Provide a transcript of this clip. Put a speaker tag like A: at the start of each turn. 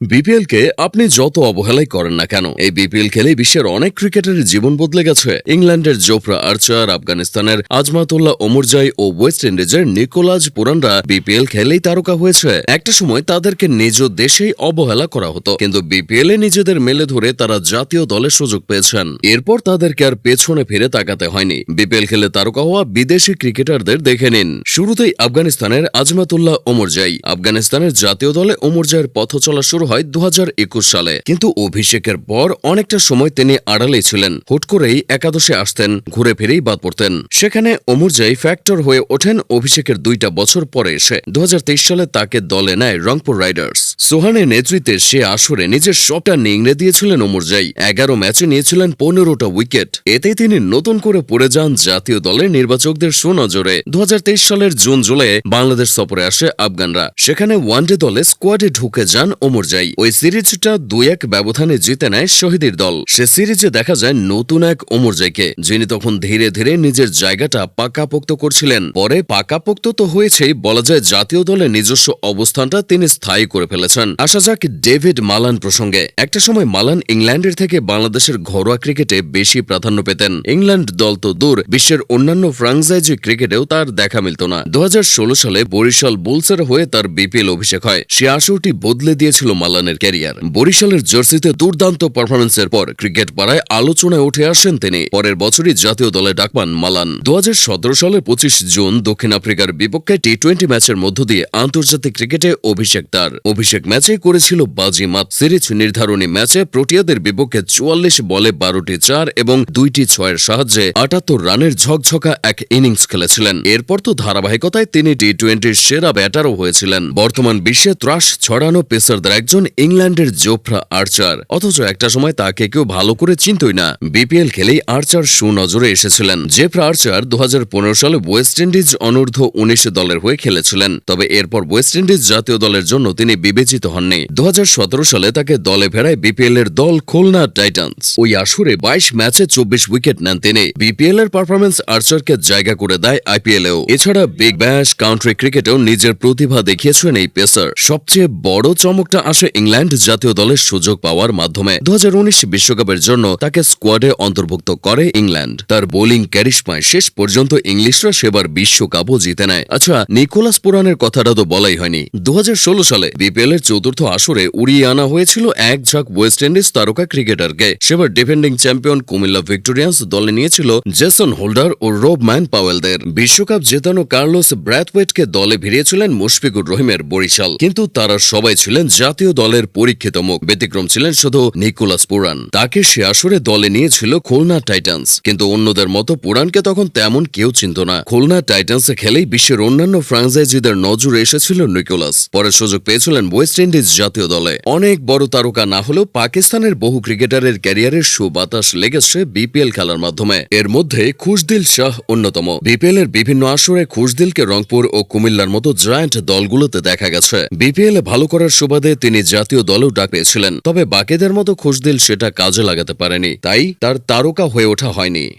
A: BPL কে আপনি যত অবহেলাই করেন না কেন, এই বিপিএল খেলেই বিশ্বের অনেক ক্রিকেটারের জীবন বদলে গেছে। ইংল্যান্ডের জোফরা আর্চার, আফগানিস্তানের আজমাতুল্লাহ ওমরজাই ও ওয়েস্ট ইন্ডিজের নিকোলাজ পুরানরা বিপিএল খেলেই তারকা হয়েছে। একটা সময় তাদেরকে নিজ দেশেই অবহেলা করা হতো, কিন্তু বিপিএল এ নিজেদের মেলে ধরে তারা জাতীয় দলে সুযোগ পেয়েছেন। এরপর তাদেরকে আর পেছনে ফিরে তাকাতে হয়নি। বিপিএল খেলে তারকা হওয়া বিদেশি ক্রিকেটারদের দেখে নিন। শুরুতেই আফগানিস্তানের আজমাতুল্লাহ ওমরজাই, আফগানিস্তানের জাতীয় দলে ওমরজাইয়ের পথ চলা শুরু হয় দু হাজার একুশ সালে। কিন্তু অভিষেকের পর অনেকটা সময় তিনি আড়ালেই ছিলেন। হুট করেই একাদশে আসতেন, ঘুরে ফিরেই বাদ পড়তেন। সেখানে ওমরজাই ফ্যাক্টর হয়ে ওঠেন অভিষেকের দুইটা বছর পরে এসে। দু সালে তাকে দলে নেয় রংপুর রাইডার্স। সোহানের নেতৃত্বে সে আসরে নিজের সবটা নিংড়ে দিয়েছিলেন ওমরজাই এগারো ম্যাচে নিয়েছিলেন পনেরোটা উইকেট। এতে তিনি নতুন করে পড়ে যান জাতীয় দলের নির্বাচকদের সুনজরে। দু হাজার তেইশ সালের জুন জুলাই বাংলাদেশ সফরে আসে আফগানরা। সেখানে ওয়ানডে দলে স্কোয়াডে ঢুকে যান ওমরজাই ওই সিরিজটা দুই এক ব্যবধানে জিতে নেয় শহীদের দল। সে সিরিজে দেখা যায় নতুন এক ওমরজাইকে যিনি তখন ধীরে ধীরে নিজের জায়গাটা পাকাপোক্ত করছিলেন। পরে পাকাপোক্ত তো হয়েছেই, বলা যায় জাতীয় দলের নিজস্ব অবস্থানটা তিনি স্থায়ী করে ফেলেছেন। আসা যাক ডেভিড মালান প্রসঙ্গে। একটা সময় মালান ইংল্যান্ডের থেকে বাংলাদেশের ঘরোয়া ক্রিকেটে বেশি প্রাধান্য পেতেন। ইংল্যান্ড দল তো দূর, বিশ্বের অন্যান্য ফ্রাঞ্চাইজি ক্রিকেটেও তার দেখা মিলত না। দু হাজার ষোলো সালে বরিশাল বুলসের হয়ে তার বিপিএল অভিষেক হয়। সে আসরটি বদলে দিয়েছিল মালানের ক্যারিয়ার। বরিশালের জার্সিতে দুর্দান্ত পারফরমেন্সের পর ক্রিকেট পাড়ায় আলোচনায় উঠে আসেন তিনি। পরের বছরই জাতীয় দলে ডাক পান মালান। দু সালের পঁচিশ জুন দক্ষিণ আফ্রিকার বিপক্ষে টি টোয়েন্টি ম্যাচের মধ্য দিয়ে আন্তর্জাতিক ক্রিকেটে অভিষেক তার। অভিষেক ম্যাচে করেছিল বাজিমাত সিরিজ নির্ধারণী ম্যাচে প্রোটিয়াদের বিপক্ষে চুয়াল্লিশ বলে বারোটি চার এবং দুইটি ছয়ের সাহায্যে আটাত্তর রানের ঝকঝকা এক ইনিংস খেলেছিলেন। এরপর তো ধারাবাহিকতায় তিনি টি টোয়েন্টির সেরা ব্যাটারও হয়েছিলেন। বর্তমান বিশ্বে ত্রাস ছড়ানো পেসারদের একজন ইংল্যান্ডের জোফরা আর্চার। অথচ একটা সময় তাকে কেউ ভালো করে চিনতই না। বিপিএল খেলেই আর্চার সুনজরে এসেছিলেন। জেফরা আর্চার দু সালে ওয়েস্ট ইন্ডিজ অনূর্ধ্ব উনিশ দলের হয়ে খেলেছিলেন। তবে এরপর ওয়েস্ট ইন্ডিজ জাতীয় দলের জন্য তিনি বিবেচিত হননি। দু সালে তাকে দলে ফেরায় বিপিএল এর দল খুলনা টাইটান্স। ওই আসরে বাইশ ম্যাচে চব্বিশ উইকেট নেন তিনি। বিপিএল এর পারফরমেন্স আর্চারকে জায়গা করে দেয় আইপিএলেও। এছাড়া বিগ ব্যাশ কাউন্ট্রি ক্রিকেটেও নিজের প্রতিভা দেখিয়েছেন এই পেসার। সবচেয়ে বড় চমকটা আসে ইংল্যান্ড জাতীয় দলের সুযোগ পাওয়ার মাধ্যমে দু বিশ্বকাপের জন্য তাকে স্কোয়াডে অন্তর্ভুক্ত করে ইংল্যান্ড। তার বোলিং ক্যারিশমায় শেষ পর্যন্ত ইংলিশরা সেবার বিশ্বকাপও জিতে নেয়। আচ্ছা নিকোলাস পুরানের কথাটা তো বলাই হয়নি। দু সালে বিপিএল এর চতুর্থ আসরে উড়িয়ে আনা হয়েছিল এক ঝাঁক ওয়েস্ট ইন্ডিজ তারকা ক্রিকেটারকে। সেবার ডিফেন্ডিং চ্যাম্পিয়ন কুমিল্লা ভিক্টোরিয়ান্স দলে নিয়েছিল জেসন হোল্ডার ও রোব ম্যান পাওয়েলদের বিশ্বকাপ জেতানো কার্লোস ব্র্যাথওয়েটকে দলে ভিড়িয়েছিলেন মুশফিকুর রহিমের বরিশাল। কিন্তু তারা সবাই ছিলেন জাতীয় দলের পরীক্ষিত মুখ। ব্যতিক্রম ছিলেন শুধু নিকোলাস পুরান। তাকে সে আসরে দলে নিয়েছিল খুলনা টাইটান্স। কিন্তু অন্যদের মতো পুরানকে তখন তেমন কেউ চিনত না। খুলনা টাইটান্সে খেলেই বিশ্বের অন্যান্য ফ্রাঞ্চাইজিদের নজরে এসেছিল নিকোলাস। পরে সুযোগ পেয়েছিলেন ওয়েস্ট ইন্ডিজ জাতীয় দলে। অনেক বড় তারকা না হলেও পাকিস্তানের বহু ক্রিকেটারের ক্যারিয়ারের সুবাতাস লেগেছে বিপিএল খেলার মাধ্যমে। এর মধ্যে খুশদিল শাহ অন্যতম। বিপিএল এর বিভিন্ন আসরে খুশদিলকে রংপুর ও কুমিল্লার মতো জয়েন্ট দলগুলোতে দেখা গেছে। বিপিএল এ ভালো করার সুবাদে তিনি জাতীয় দলেও ডাক পেয়েছিলেন তবে বাকেদের মতো খুশদিল সেটা কাজে লাগাতে পারেনি, তাই তার তারকা হয়ে ওঠা হয়নি।